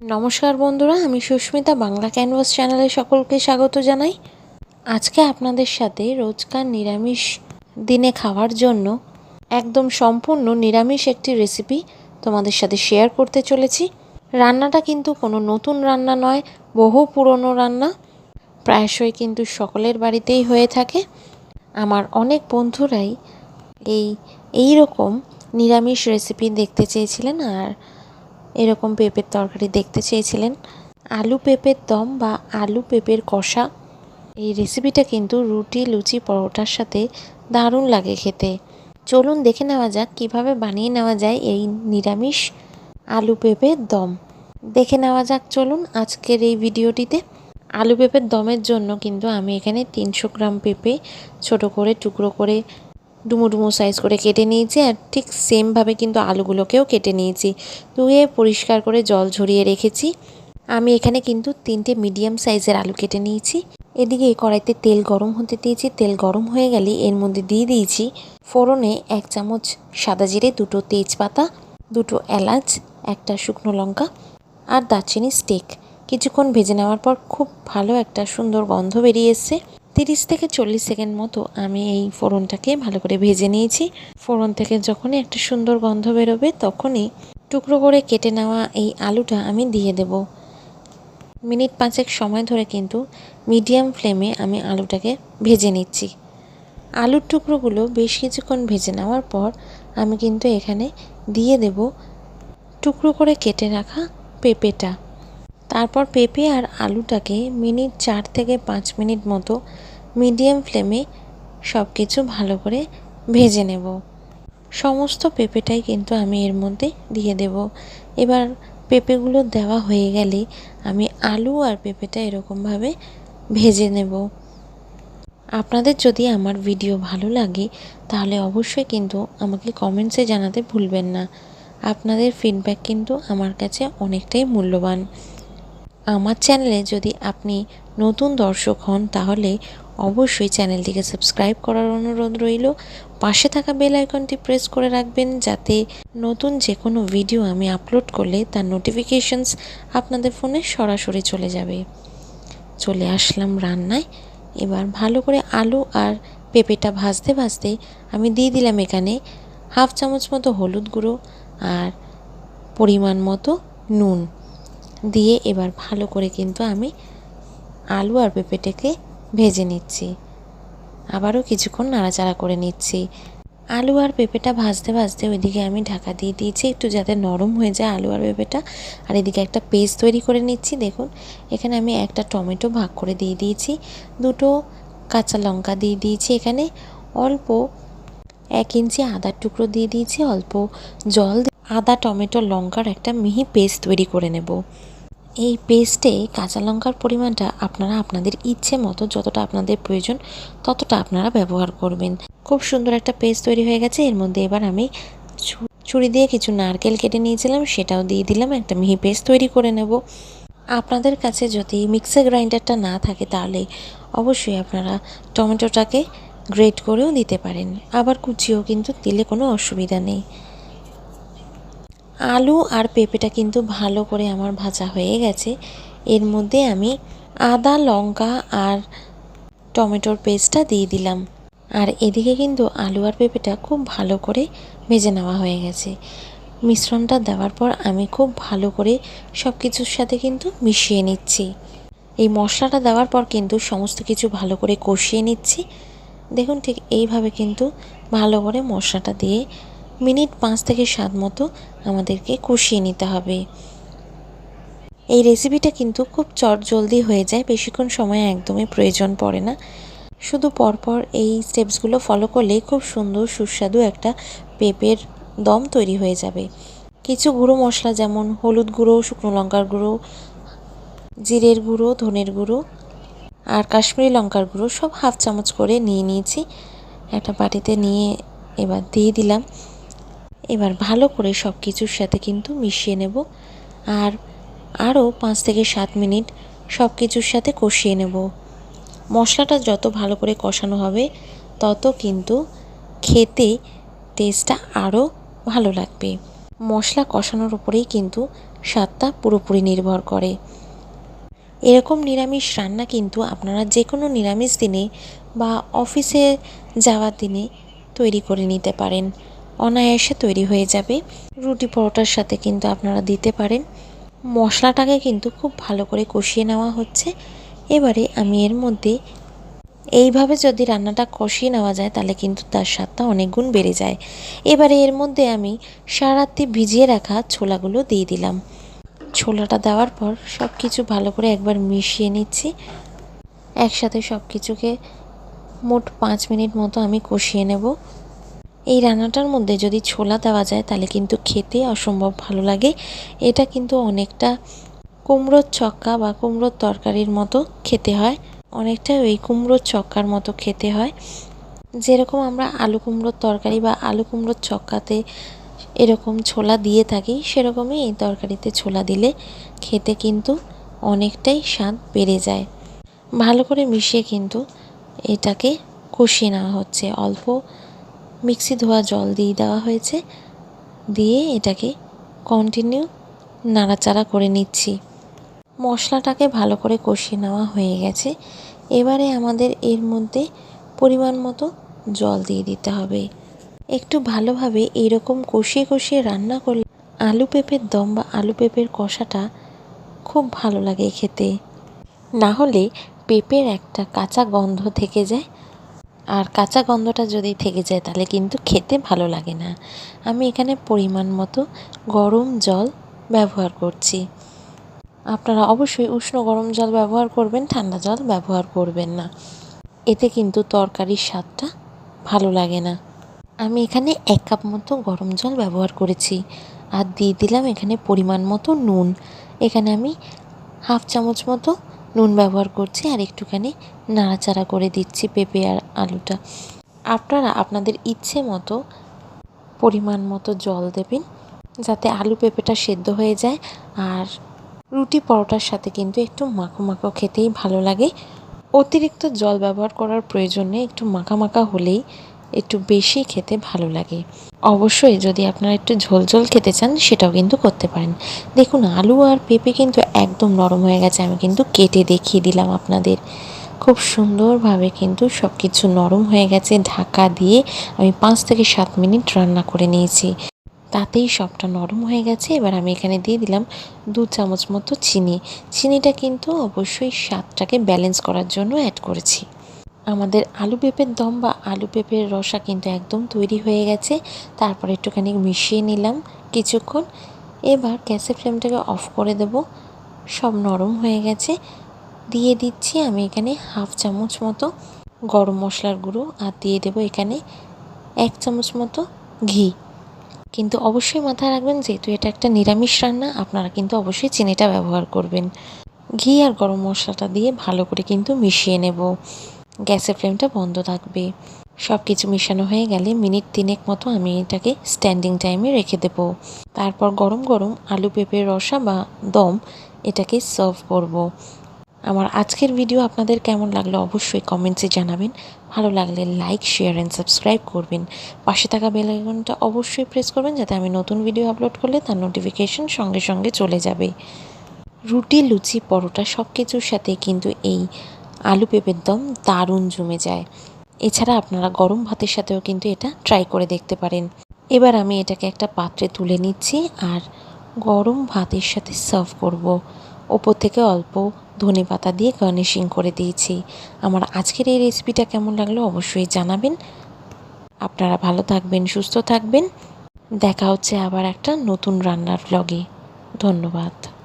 নমস্কার বন্ধুরা, আমি সুস্মিতা বাংলা ক্যানভাস চ্যানেলে সকলকে স্বাগত জানাই। আজকে আপনাদের সাথে রোজকার নিরামিষ দিনে খাওয়ার জন্য একদম সম্পূর্ণ নিরামিষ একটি রেসিপি তোমাদের সাথে শেয়ার করতে চলেছি। রান্নাটা কিন্তু কোনো নতুন রান্না নয়, বহু পুরনো রান্না, প্রায়শই কিন্তু সকলের বাড়িতেই হয়ে থাকে। আমার অনেক বন্ধুরাই এই এই রকম নিরামিষ রেসিপি দেখতে চেয়েছিলেন আর এরকম পেঁপের তরকারি দেখতে চেয়েছিলেন। আলু পেঁপের দম বা আলু পেঁপের কষা। এই রেসিপিটা কিন্তু রুটি, লুচি, পরোটার সাথে দারুণ লাগে খেতে। চলুন দেখে নেওয়া যাক কীভাবে বানিয়ে নেওয়া যায় এই নিরামিষ আলু পেঁপের দম। দেখে নেওয়া যাক চলুন আজকের এই ভিডিওটিতে। আলু পেঁপের দমের জন্য কিন্তু আমি এখানে তিনশো গ্রাম পেঁপে ছোট করে টুকরো করে ডুমো ডুমো সাইজ করে কেটে নিয়েছি আর ঠিক সেমভাবে কিন্তু আলুগুলোকেও কেটে নিয়েছি। ধুয়ে, পরিষ্কার করে জল ঝরিয়ে রেখেছি। আমি এখানে কিন্তু তিনটে মিডিয়াম সাইজের আলু কেটে নিয়েছি। এদিকে কড়াইতে তেল গরম হতে দিয়েছি। তেল গরম হয়ে গেলে এর মধ্যে দিয়ে দিয়েছি ফোড়নে এক চামচ সাদা জিরে, দুটো তেজপাতা, দুটো এলাচ, একটা শুকনো লঙ্কা আর দারচিনি স্টেক কিছুক্ষণ ভেজে নেওয়ার পর খুব ভালো একটা সুন্দর গন্ধ বেরিয়ে এসছে। তিরিশ থেকে চল্লিশ সেকেন্ড মতো আমি এই ফোড়নটাকে ভালো করে ভেজে নিয়েছি। ফোড়ন থেকে যখনই একটা সুন্দর গন্ধ বেরোবে, তখনই টুকরো করে কেটে নেওয়া এই আলুটা আমি দিয়ে দেব। মিনিট পাঁচেক সময় ধরে কিন্তু মিডিয়াম ফ্লেমে আমি আলুটাকে ভেজে নিচ্ছি। আলুর টুকরোগুলো বেশ কিছুক্ষণ ভেজে নেওয়ার পর আমি কিন্তু এখানে দিয়ে দেব টুকরো করে কেটে রাখা পেঁপেটা। তারপর পেঁপে আর আলুটাকে মিনিট চার থেকে পাঁচ মিনিট মতো মিডিয়াম ফ্লেমে সব কিছু ভালো করে ভেজে নেব। সমস্ত পেঁপেটাই কিন্তু আমি এর মধ্যে দিয়ে দেব। এবার পেঁপেগুলো দেওয়া হয়ে গেলে আমি আলু আর পেঁপেটা এরকমভাবে ভেজে নেব। আপনাদের যদি আমার ভিডিও ভালো লাগে, তাহলে অবশ্যই কিন্তু আমাকে কমেন্টসে জানাতে ভুলবেন না। আপনাদের ফিডব্যাক কিন্তু আমার কাছে অনেকটাই মূল্যবান। আমার চ্যানেলে যদি আপনি নতুন দর্শক হন, তাহলে অবশ্যই চ্যানেলটিকে সাবস্ক্রাইব করার অনুরোধ রইল। পাশে থাকা বেল আইকনটি প্রেস করে রাখবেন যাতে নতুন যে কোনো ভিডিও আমি আপলোড করলে তার নোটিফিকেশনস আপনাদের ফোনে সরাসরি চলে যাবে। চলে আসলাম রান্নায়। এবার ভালো করে আলু আর পেঁপেটা ভাজতে ভাজতে আমি দিয়ে দিলাম এখানে হাফ চামচ মতো হলুদ গুঁড়ো আর পরিমাণ মতো নুন। দিয়ে এবার ভালো করে কিন্তু আমি আলু আর পেঁপেটাকে ভেজে নিচ্ছি। আবারও কিছুক্ষণ নাড়াচাড়া করে নিচ্ছি। আলু আর পেঁপেটা ভাজতে ভাজতে ওইদিকে আমি ঢাকা দিয়ে দিয়েছি একটু যাতে নরম হয়ে যায় আলু আর পেঁপেটা। আর এদিকে একটা পেস্ট তৈরি করে নিচ্ছি, দেখুন। এখানে আমি একটা টমেটো ভাগ করে দিয়ে দিয়েছি। দুটো কাঁচা লঙ্কা দিয়ে দিয়েছি এখানে। অল্প এক ইঞ্চি আদার টুকরো দিয়ে দিয়েছি, অল্প জল আদা, টমেটো, লঙ্কার একটা মিহি পেস্ট তৈরি করে নেব। এই পেস্টে কাঁচা লঙ্কার পরিমাণটা আপনারা আপনাদের ইচ্ছে মতো যতটা আপনাদের প্রয়োজন ততটা আপনারা ব্যবহার করবেন। খুব সুন্দর একটা পেস্ট তৈরি হয়ে গেছে। এর মধ্যে এবার আমি ছুরি দিয়ে কিছু নারকেল কেটে নিয়েছিলাম, সেটাও দিয়ে দিলাম, একটা মিহি পেস্ট তৈরি করে নেব। আপনাদের কাছে যদি মিক্সার গ্রাইন্ডারটা না থাকে তাহলে অবশ্যই আপনারা টমেটোটাকে গ্রেট করেও দিতে পারেন। আবার কুচিও কিন্তু দিলে কোনো অসুবিধা নেই। আলু আর পেঁপেটা কিন্তু ভালো করে আমার ভাজা হয়ে গেছে। এর মধ্যে আমি আদা, লঙ্কা আর টমেটোর পেস্টটা দিয়ে দিলাম। আর এদিকে কিন্তু আলু আর পেঁপেটা খুব ভালো করে ভেজে নেওয়া হয়ে গেছে। মিশ্রণটা দেওয়ার পর আমি খুব ভালো করে সব কিছুর সাথে কিন্তু মিশিয়ে নিচ্ছি। এই মশলাটা দেওয়ার পর কিন্তু সমস্ত কিছু ভালো করে কষিয়ে নিচ্ছি। দেখুন ঠিক এইভাবে কিন্তু ভালো করে মশলাটা দিয়ে মিনিট পাঁচ থেকে সাত মতো আমাদেরকে কষিয়ে নিতে হবে। এই রেসিপিটা কিন্তু খুব চট জলদি হয়ে যায়, বেশিক্ষণ সময় একদমই প্রয়োজন পড়ে না। শুধু পরপর এই স্টেপসগুলো ফলো করলেই খুব সুন্দর, সুস্বাদু একটা পেঁপের দম তৈরি হয়ে যাবে। কিছু গুঁড়ো মশলা যেমন হলুদ গুঁড়ো, শুকনো লঙ্কার গুঁড়ো, জিরের গুঁড়ো, ধনের গুঁড়ো আর কাশ্মীরি লঙ্কার গুঁড়ো সব হাফ চামচ করে নিয়ে নিয়েছি। একটা বাটিতে নিয়ে এবার দিয়ে দিলাম। এবার ভালো করে সব কিছুর সাথে কিন্তু মিশিয়ে নেব আর আরও পাঁচ থেকে সাত মিনিট সব কিছুর সাথে কষিয়ে নেব। মশলাটা যত ভালো করে কষানো হবে, তত কিন্তু খেতে টেস্টটা আরও ভালো লাগবে। মশলা কষানোর উপরেই কিন্তু স্বাদটা পুরোপুরি নির্ভর করে। এরকম নিরামিষ রান্না কিন্তু আপনারা যে কোনো নিরামিষ দিনে বা অফিসে যাওয়ার দিনে তৈরি করে নিতে পারেন। অনায়াসে তৈরি হয়ে যাবে। রুটি পরোটার সাথে কিন্তু আপনারা দিতে পারেন। মশলাটাকে কিন্তু খুব ভালো করে কষিয়ে নেওয়া হচ্ছে। এবারে আমি এর মধ্যে এইভাবে যদি রান্নাটা কষিয়ে নেওয়া যায়, তাহলে কিন্তু তার স্বাদটা অনেক গুণ বেড়ে যায়। এবারে এর মধ্যে আমি সারাত্রি ভিজিয়ে রাখা ছোলাগুলো দিয়ে দিলাম। ছোলাটা দেওয়ার পর সব কিছু ভালো করে একবার মিশিয়ে নিচ্ছি। একসাথে সব কিছুকে মোট পাঁচ মিনিট মতো আমি কষিয়ে নেব। এই রান্নাটার মধ্যে যদি ছোলা দেওয়া যায় তাহলে কিন্তু খেতে অসম্ভব ভালো লাগে। এটা কিন্তু অনেকটা কুমড়োর ছক্কা বা কুমড়োর তরকারির মতো খেতে হয়। অনেকটা ওই কুমড়োর ছক্কার মতো খেতে হয়। যেরকম আমরা আলু কুমড়োর তরকারি বা আলু কুমড়োর ছক্কাতে এরকম ছোলা দিয়ে থাকি, সেরকমই এই তরকারিতে ছোলা দিলে খেতে কিন্তু অনেকটাই স্বাদ বেড়ে যায়। ভালো করে মিশিয়ে কিন্তু এটাকে কষিয়ে নেওয়া হচ্ছে। অল্প মিক্সি ধোয়া জল দিয়ে দেওয়া হয়েছে। দিয়ে এটাকে কন্টিনিউ নাড়াচাড়া করে নিচ্ছি। মশলাটাকে ভালো করে কষিয়ে নেওয়া হয়ে গেছে। এবারে আমাদের এর মধ্যে পরিমাণ মতো জল দিয়ে দিতে হবে। একটু ভালোভাবে এইরকম কষিয়ে কষিয়ে রান্না করলে আলু পেঁপের দম বা আলু পেঁপের কষাটা খুব ভালো লাগে খেতে। না হলে পেঁপের একটা কাঁচা গন্ধ থেকে যায়। আর কাঁচা গন্ধটা যদি থেকে যায় তাহলে কিন্তু খেতে ভালো লাগে না। আমি এখানে পরিমাণ মতো গরম জল ব্যবহার করছি। আপনারা অবশ্যই উষ্ণ গরম জল ব্যবহার করবেন, ঠান্ডা জল ব্যবহার করবেন না। এতে কিন্তু তরকারির স্বাদটা ভালো লাগে না। আমি এখানে এক কাপ মতো গরম জল ব্যবহার করেছি আর দিয়ে দিলাম এখানে পরিমাণ মতো নুন। এখানে আমি হাফ চামচ মতো নুন ব্যবহার করছি আর একটুখানি নাড়াচাড়া করে দিচ্ছি পেঁপে আর আলুটা। আপনারা আপনাদের ইচ্ছে মতো পরিমাণ মতো জল দেবেন যাতে আলু পেঁপেটা সেদ্ধ হয়ে যায় আর রুটি পরোটার সাথে কিন্তু একটু মাখো মাখো খেতেই ভালো লাগে। অতিরিক্ত জল ব্যবহার করার প্রয়োজন একটু মাখা মাখা হলেই একটু বেশি খেতে ভালো লাগে। অবশ্যই যদি আপনারা একটু ঝোল ঝোল খেতে চান, সেটাও কিন্তু করতে পারেন। দেখুন, আলু আর পেঁপে কিন্তু একদম নরম হয়ে গেছে, আমি কিন্তু কেটে দেখিয়ে দিলাম আপনাদের। খুব সুন্দরভাবে কিন্তু সব কিছু নরম হয়ে গেছে, ঢাকা দিয়ে আমি পাঁচ থেকে সাত মিনিট রান্না করে নিয়েছি। তাতেই সবটা নরম হয়ে গেছে, এবার আমি এখানে দিয়ে দিলাম দু চামচ মতো চিনি। চিনিটা কিন্তু অবশ্যই স্বাদটাকে ব্যালেন্স করার জন্য অ্যাড করেছি। আমাদের আলু পেঁপের দম বা আলু পেঁপের রসা কিন্তু একদম তৈরি হয়ে গেছে। তারপর একটুখানি মিশিয়ে নিলাম কিছুক্ষণ। এবার গ্যাসের ফ্লেমটাকে অফ করে দেব। সব নরম হয়ে গেছে। দিয়ে দিচ্ছি আমি এখানে হাফ চামচ মতো গরম মশলার গুঁড়ো আর দিয়ে দেব এখানে এক চামচ মতো ঘি। কিন্তু অবশ্যই মাথায় রাখবেন, যেহেতু এটা একটা নিরামিষ রান্না, আপনারা কিন্তু অবশ্যই চিনিটা ব্যবহার করবেন। ঘি আর গরম মশলাটা দিয়ে ভালো করে কিন্তু মিশিয়ে নেব। গ্যাসের ফ্লেমটা বন্ধ থাকবে। সব কিছু মিশানো হয়ে গেলে মিনিট তিনেক মতো আমি এটাকে স্ট্যান্ডিং টাইমে রেখে দেব। তারপর গরম গরম আলু পেঁপের রসা বা দম এটাকে সার্ভ করব। আমার আজকের ভিডিও আপনাদের কেমন লাগল অবশ্যই কমেন্টসে জানাবেন। ভালো লাগলে লাইক শেয়ার অ্যান্ড সাবস্ক্রাইব করবেন। পাশে থাকা বেল আইকনটা অবশ্যই প্রেস করবেন যাতে আমি নতুন ভিডিও আপলোড করলে তার নোটিফিকেশন সঙ্গে সঙ্গে চলে যাবে। রুটি, লুচি, পরোটা সব কিছুর সাথে কিন্তু এই আলু পেঁপের দম দারুণ জমে যায়। এছাড়া আপনারা গরম ভাতের সাথেও কিন্তু এটা ট্রাই করে দেখতে পারেন। এবার আমি এটাকে একটা পাত্রে তুলে নিচ্ছি আর গরম ভাতের সাথে সার্ভ করব। ওপর থেকে অল্প ধনে পাতা দিয়ে গার্নিশিং করে দিয়েছি। আমার আজকের এই রেসিপিটা কেমন লাগল অবশ্যই জানাবেন। আপনারা ভালো থাকবেন, সুস্থ থাকবেন। দেখা হচ্ছে আবার একটা নতুন রান্নার ব্লগে ধন্যবাদ।